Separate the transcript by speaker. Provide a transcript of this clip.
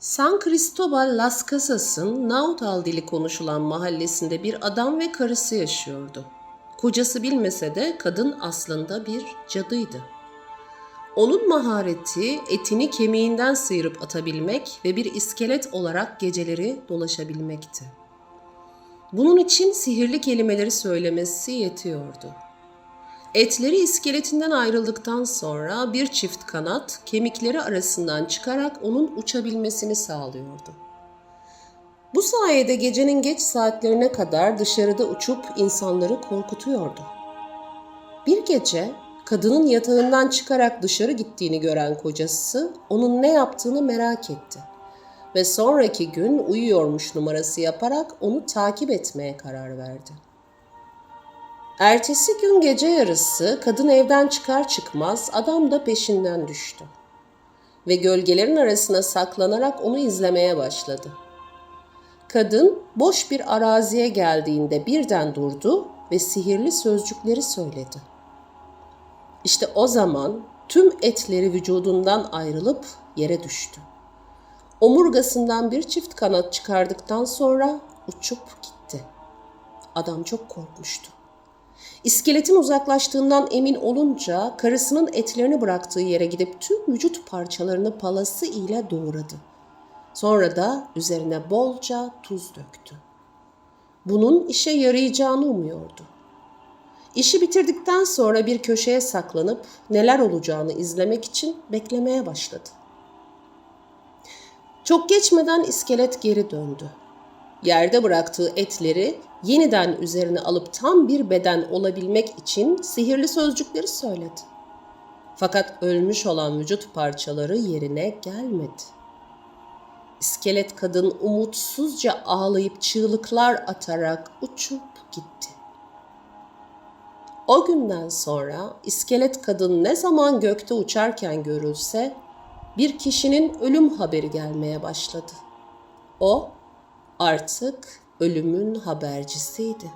Speaker 1: San Cristobal Las Casas'ın Nautal dili konuşulan mahallesinde bir adam ve karısı yaşıyordu. Kocası bilmese de kadın aslında bir cadıydı. Onun mahareti etini kemiğinden sıyırıp atabilmek ve bir iskelet olarak geceleri dolaşabilmekti. Bunun için sihirli kelimeleri söylemesi yetiyordu. Etleri iskeletinden ayrıldıktan sonra bir çift kanat kemikleri arasından çıkarak onun uçabilmesini sağlıyordu. Bu sayede gecenin geç saatlerine kadar dışarıda uçup insanları korkutuyordu. Bir gece kadının yatağından çıkarak dışarı gittiğini gören kocası onun ne yaptığını merak etti ve sonraki gün uyuyormuş numarası yaparak onu takip etmeye karar verdi. Ertesi gün gece yarısı kadın evden çıkar çıkmaz adam da peşinden düştü. Ve gölgelerin arasına saklanarak onu izlemeye başladı. Kadın boş bir araziye geldiğinde birden durdu ve sihirli sözcükleri söyledi. İşte o zaman tüm etleri vücudundan ayrılıp yere düştü. Omurgasından bir çift kanat çıkardıktan sonra uçup gitti. Adam çok korkmuştu. İskeletin uzaklaştığından emin olunca karısının etlerini bıraktığı yere gidip tüm vücut parçalarını palası ile doğradı. Sonra da üzerine bolca tuz döktü. Bunun işe yarayacağını umuyordu. İşi bitirdikten sonra bir köşeye saklanıp neler olacağını izlemek için beklemeye başladı. Çok geçmeden iskelet geri döndü. Yerde bıraktığı etleri yeniden üzerine alıp tam bir beden olabilmek için sihirli sözcükleri söyledi. Fakat ölmüş olan vücut parçaları yerine gelmedi. İskelet kadın umutsuzca ağlayıp çığlıklar atarak uçup gitti. O günden sonra iskelet kadın ne zaman gökte uçarken görülse bir kişinin ölüm haberi gelmeye başladı. O artık ölümün habercisiydi.